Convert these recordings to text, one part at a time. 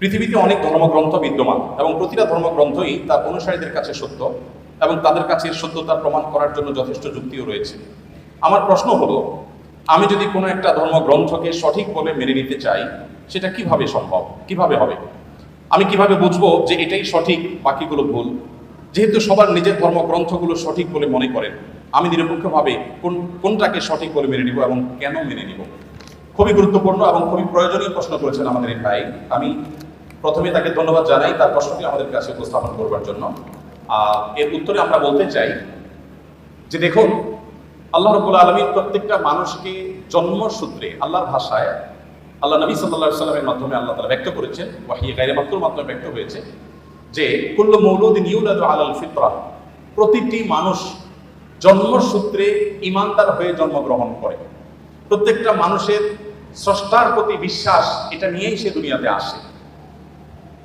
পৃথিবীতে অনেক ধর্মগ্রন্থ বিদ্যমান এবং প্রতিটা ধর্মগ্রন্থই তার অনুসারীদের কাছে সত্য এবং তাদের কাছে সত্যতা প্রমাণ করার জন্য যথেষ্ট যুক্তিও রয়েছে। আমার প্রশ্ন হলো, আমি যদি কোনো একটা ধর্মগ্রন্থকে সঠিক বলে মেনে নিতে চাই, সেটা কীভাবে সম্ভব? কীভাবে হবে? আমি কীভাবে বুঝব যে এটাই সঠিক, বাকিগুলো ভুল? যেহেতু সবার নিজের ধর্মগ্রন্থগুলো সঠিক বলে মনে করেন, আমি নিরপেক্ষভাবে কোন, কোনটাকে সঠিক বলে মেনে নিব এবং কেন মেনে নিব? খুবই গুরুত্বপূর্ণ এবং খুবই প্রয়োজনীয় প্রশ্ন করেছেন আমাদের এই ভাই। আমি প্রথমে তাকে ধন্যবাদ জানাই তার প্রশ্নটি আমাদের কাছে উপস্থাপন করবার জন্য। এর উত্তরে আমরা বলতে চাই যে দেখুন, আল্লাহ রবুল আলমীর প্রত্যেকটা মানুষকে জন্মসূত্রে আল্লাহর ভাষায় আল্লাহ নবী সাল্লাহ সাল্লামের মাধ্যমে আল্লাহ তালা ব্যক্ত করেছেন ওয়াহিয়ে গাইরে মাত্র মাধ্যমে ব্যক্ত হয়েছে, যে কুল্লু মৌলুদ্দিন ইউলাদু আলাল ফিতরা, প্রতিটি মানুষ জন্মসূত্রে ইমানদার হয়ে জন্মগ্রহণ করে। প্রত্যেকটা মানুষের স্রষ্টার প্রতি বিশ্বাস এটা নিয়েই সে দুনিয়াতে আসে।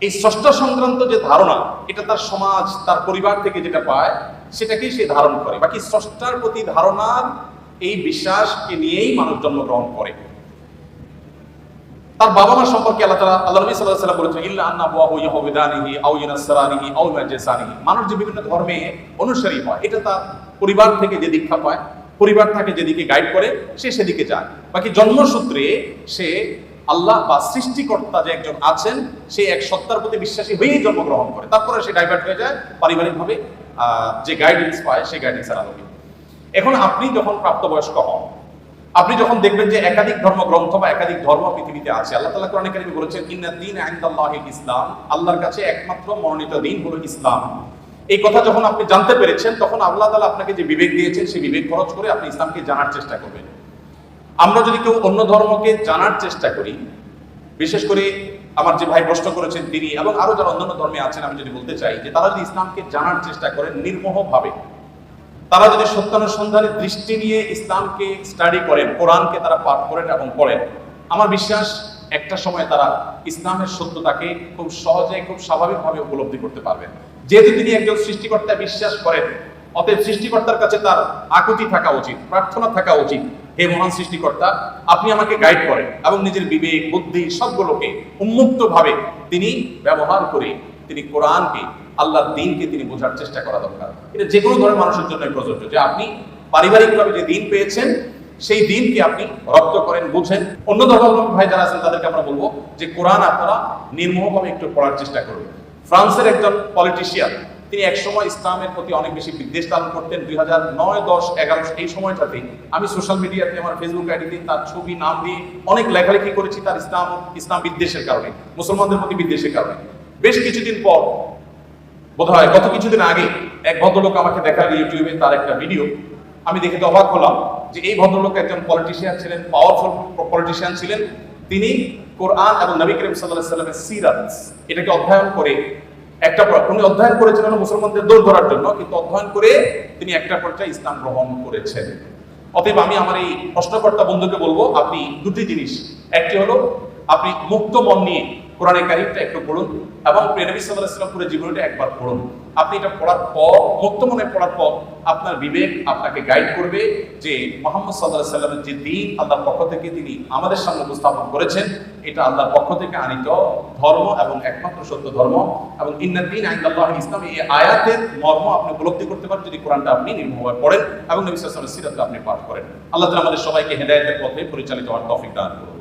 এই ষষ্ঠ সংক্রান্ত যে ধারণা, এটা তার সমাজ, তার পরিবার থেকে যেটা পায়, সেটাকেই সে ধারণ করে। বাকি স্রষ্টার প্রতি ধারণার এই বিশ্বাসকে নিয়েই মানুষ জন্মগ্রহণ করে। তার বাবা মা সম্পর্কে আল্লাহ আল্লাহ বলেছেন আন্না মানুষ যে বিভিন্ন ধর্মে অনুসারী হয়, এটা তার পরিবার থেকে যে দীক্ষা পায় পরিবার তাকে যেদিকে গাইড করে, সে সেদিকে যায়। বাকি জন্মসূত্রে সে আল্লাহ বা সৃষ্টিকর্তা যে একজন আছেন, সে এক সত্তার প্রতি বিশ্বাসী হয়েই জন্মগ্রহণ করে। তারপরে সে ডাইভার্ট হয়ে যায় পারিবারিকভাবে যে গাইডেন্স পায়, সেই গাইডেন্সের আলোকে। এখন আপনি যখন প্রাপ্তবয়স্ক হন, আপনি যখন দেখবেন যে একাধিক ধর্মগ্রন্থ বা একাধিক ধর্ম পৃথিবীতে আছে, আল্লাহ তালা কোরআনে কারিমে বলেছেন দ্বীন ইনদাল্লাহিল ইসলাম। আল্লাহর কাছে একমাত্র মনোনীত দিন হলো ইসলাম। এই কথা যখন আপনি জানতে পেরেছেন, তখন আল্লাহ তাআলা আপনাকে যে বিবেক দিয়েছেন, সেই বিবেক খরচ করে আপনি ইসলামকে জানার চেষ্টা করবেন। আমরা যদি কেউ অন্য ধর্মকে জানার চেষ্টা করি, বিশেষ করে আমার যে ভাই প্রশ্ন করেছেন তিনি এবং আরও যারা অন্যান্য ধর্মে আছেন, আমি যদি বলতে চাই যে তারা যদি ইসলামকে জানার চেষ্টা করেন নির্মোহভাবে, তারা যদি সত্যানুসন্ধানের দৃষ্টি নিয়ে ইসলামকে স্টাডি করেন, কোরআনকে তারা পাঠ করেন এবং পড়েন, আমার বিশ্বাস একটা সময় তারা ইসলামের সত্যতাকে খুব সহজে, খুব স্বাভাবিকভাবে উপলব্ধি করতে পারবেন। যেহেতু তিনি একজন সৃষ্টিকর্তা বিশ্বাস করেন, অতএব সৃষ্টিকর্তার কাছে তার আকুতি থাকা উচিত, প্রার্থনা থাকা উচিত। হে মহান সৃষ্টিকর্তা, আপনি আমাকে গাইড করেন এবং নিজের বিবেক, বুদ্ধি সবগুলোকে উন্মুক্তভাবে তিনি ব্যবহার করে তিনি কোরআনকে, আল্লাহর দিনকে তিনি বোঝার চেষ্টা করা দরকার। এটা যে কোনো ধরনের মানুষের জন্য প্রযোজ্য যে আপনি পারিবারিকভাবে যে দিন পেয়েছেন, সেই দিনকে আপনি রপ্ত করেন, বুঝেন। অন্য ধর্মাবলম্বী ভাই যারা আছেন, তাদেরকে আমরা বলব যে কোরআন আপনারা নির্মোহভাবে একটু পড়ার চেষ্টা করুন। ফ্রান্সের একজন পলিটিশিয়ান তিনি একসময় ইসলামের প্রতি অনেক বেশি বিদ্বেষ লালন করতেন। দুই হাজার নয় দশ এগারো এই সময়টাতে আমি সোশ্যাল মিডিয়াতে আমার ফেসবুক আইডিতে তার ছবি, নাম দিয়ে অনেক লেখালেখি করেছি তার ইসলাম ইসলাম বিদ্বেষের কারণে, মুসলমানদের প্রতি বিদ্বেষের কারণে। বেশ কিছুদিন পর, বোধহয় গত কিছুদিন আগে এক ভদ্রলোক আমাকে দেখালেন ইউটিউবে তার একটা ভিডিও আমি দেখে অবাক হলাম যে এই ভদ্রলোক একজন পলিটিশিয়ান ছিলেন পাওয়ারফুল পলিটিশিয়ান ছিলেন। তিনি কোরআন এবং নবী করিম সাল্লামের সিরাত এটাকে অধ্যয়ন করে, একটা উনি অধ্যয়ন করেছিলেন মুসলমানদের দৌড় ধরার জন্য, কিন্তু অধ্যয়ন করে তিনি একটা পর্যায়ে ইসলাম গ্রহণ করেছেন। অতএব আমি আমার এই প্রশ্নকর্তা বন্ধুকে বলব, আপনি দুটি জিনিস। একটি হলো, আপনি মুক্ত মন নিয়ে কোরআনের কারিমটা একটু পড়ুন এবং প্রেনবী সাল্লাহ পুরো জীবনীটা একবার পড়ুন। আপনি এটা পড়ার পর, মুক্ত মনে পড়ার পর আপনার বিবেক আপনাকে গাইড করবে যে মোহাম্মদ সাল্লাহ সাল্লামের যে দিন আল্লাহর পক্ষ থেকে তিনি আমাদের সামনে উপস্থাপন করেছেন, এটা আল্লাহর পক্ষ থেকে আনিত ধর্ম এবং একমাত্র সত্য ধর্ম এবং ইন্দার ইন্নাদ্দিন আইন্দাল্লাহ ইসলাম, এই আয়াতের মর্ম আপনি উপলব্ধি করতে পারেন যদি কোরআনটা আপনি নির্মভাবে পড়েন এবং নবী আলাইহি সিরাতটা আপনি পাঠ করেন। আল্লাহ আমাদের সবাইকে হেদায়েতের পথে পরিচালিত হওয়ার তৌফিক দান করুন।